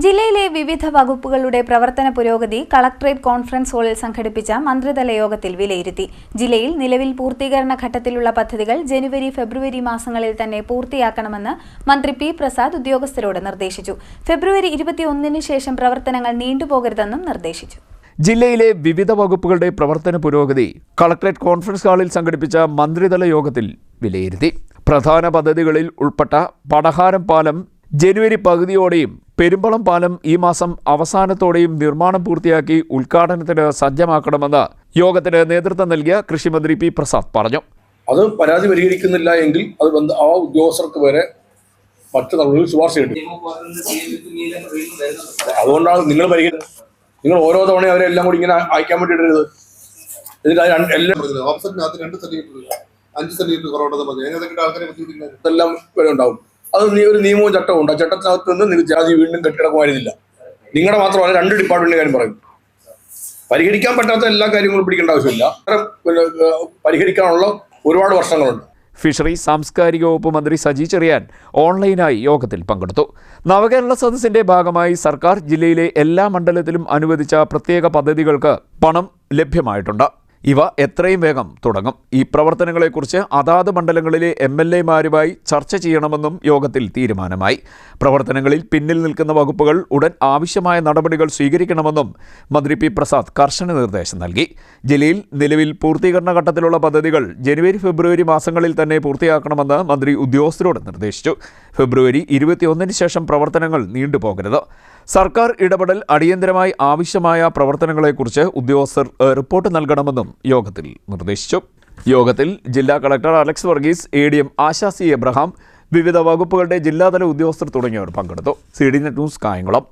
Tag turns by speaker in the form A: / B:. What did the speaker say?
A: ജില്ലയിലെ വിവിധ വകുപ്പുകളുടെ പ്രവർത്തന പുരോഗതി കളക്ടറേറ്റ് കോൺഫറൻസ് ഹാളിൽ സംഘടിപ്പിച്ച മന്ത്രിതല യോഗത്തിൽ വിലയിരുത്തി. ജില്ലയിൽ നിലവിൽ പൂർത്തീകരണ ഘട്ടത്തിലുള്ള പദ്ധതികൾ ജനുവരി ഫെബ്രുവരി മാസങ്ങളിൽ തന്നെ പൂർത്തിയാക്കണമെന്ന് മന്ത്രി പി പ്രസാദ് ഉദ്യോഗസ്ഥരോട് നിർദ്ദേശിച്ചു. ഫെബ്രുവരി ഇരുപത്തിയൊന്നിന് ശേഷം പ്രവർത്തനങ്ങൾ നീണ്ടുപോകരുതെന്നും നിർദ്ദേശിച്ചു.
B: ജില്ലയിലെ വിവിധ വകുപ്പുകളുടെ പ്രവർത്തന പുരോഗതി കളക്ടറേറ്റ് കോൺഫറൻസ് ഹാളിൽ സംഘടിപ്പിച്ച മന്ത്രിതല യോഗത്തിൽ വിലയിരുത്തി. പ്രധാന പദ്ധതികളിൽ ഉൾപ്പെട്ട പടഹാരം പാലം ജനുവരി പകുതിയോടെയും പെരുമ്പളം പാലം ഈ മാസം അവസാനത്തോടെയും നിർമ്മാണം പൂർത്തിയാക്കി ഉദ്ഘാടനത്തിന് സജ്ജമാക്കണമെന്ന് യോഗത്തിന് നേതൃത്വം നൽകിയ കൃഷിമന്ത്രി പി പ്രസാദ് പറഞ്ഞു.
C: അത് പരാതി പരിഹരിക്കുന്നില്ല എങ്കിൽ അത് ആ ഉദ്യോഗസ്ഥർക്ക് വരെ മറ്റു നടപടികൾ ശുപാർശ ചെയ്യേണ്ടി അതുകൊണ്ടാണ് നിങ്ങൾ പരിഹരിക്കുന്നത് നിങ്ങൾ ഓരോ തവണ അവരെ എല്ലാം കൂടി ഇങ്ങനെ അയക്കാൻ വേണ്ടി ഇടരുത്. എല്ലാം
D: രണ്ട് സെന്റിമീറ്റർ അഞ്ച് സെന്റിമീറ്റർ കുറവുണ്ടെന്ന് പറഞ്ഞു. അതിനകത്ത് ആൾക്കാരെ ബുദ്ധിമുട്ടില്ല.
C: ഇതെല്ലാം വരെ ഉണ്ടാവും. അത് ഒരു നിയമവും ചട്ടവും ഉണ്ട്. ആ ചട്ടത്തിനകത്ത് നിന്ന് നിങ്ങൾ ജാതി വീണ്ടും കെട്ടിടക്കുമായിരുന്നില്ല. നിങ്ങളുടെ മാത്രമല്ല രണ്ട് ഡിപ്പാർട്ട്മെന്റിന്റെ കാര്യം പറയും. പരിഹരിക്കാൻ പറ്റാത്ത എല്ലാ കാര്യങ്ങളും പിടിക്കേണ്ട ആവശ്യമില്ല. പരിഹരിക്കാനുള്ള ഒരുപാട് വർഷങ്ങളുണ്ട്.
B: ഫിഷറി സാംസ്കാരിക വകുപ്പ് മന്ത്രി സജി ചെറിയാൻ ഓൺലൈനായി യോഗത്തിൽ പങ്കെടുത്തു. നവകേരള സദസ്സിന്റെ ഭാഗമായി സർക്കാർ ജില്ലയിലെ എല്ലാ മണ്ഡലത്തിലും അനുവദിച്ച പ്രത്യേക പദ്ധതികൾക്ക് പണം ലഭ്യമായിട്ടുണ്ട്. ഇവ എത്രയും വേഗം തുടങ്ങും. ഈ പ്രവർത്തനങ്ങളെക്കുറിച്ച് അതാത് മണ്ഡലങ്ങളിലെ എം എൽ എമാരുമായി ചർച്ച ചെയ്യണമെന്നും യോഗത്തിൽ തീരുമാനമായി. പ്രവർത്തനങ്ങളിൽ പിന്നിൽ നിൽക്കുന്ന വകുപ്പുകൾ ഉടൻ ആവശ്യമായ നടപടികൾ സ്വീകരിക്കണമെന്നും മന്ത്രി പി പ്രസാദ് കർശന നിർദ്ദേശം നൽകി. ജില്ലയിൽ നിലവിൽ പൂർത്തീകരണ ഘട്ടത്തിലുള്ള പദ്ധതികൾ ജനുവരി ഫെബ്രുവരി മാസങ്ങളിൽ തന്നെ പൂർത്തിയാക്കണമെന്ന് മന്ത്രി ഉദ്യോഗസ്ഥരോട് നിർദ്ദേശിച്ചു. ഫെബ്രുവരി ഇരുപത്തിയൊന്നിന് ശേഷം പ്രവർത്തനങ്ങൾ നീണ്ടുപോകരുത് സർക്കാർ ഇടപെടൽ അടിയന്തരമായി ആവശ്യമായ പ്രവർത്തനങ്ങളെക്കുറിച്ച് ഉദ്യോഗസ്ഥർ റിപ്പോർട്ട് നൽകണമെന്നും യോഗത്തിൽ നിർദ്ദേശിച്ചു. യോഗത്തിൽ ജില്ലാ collector Alex Varghese A D M Asha C Abraham വിവിധ വകുപ്പുകളുടെ ജില്ലാതല ഉദ്യോഗസ്ഥർ തുടങ്ങിയവർ പങ്കെടുത്തു. C D net news Kayamkulam.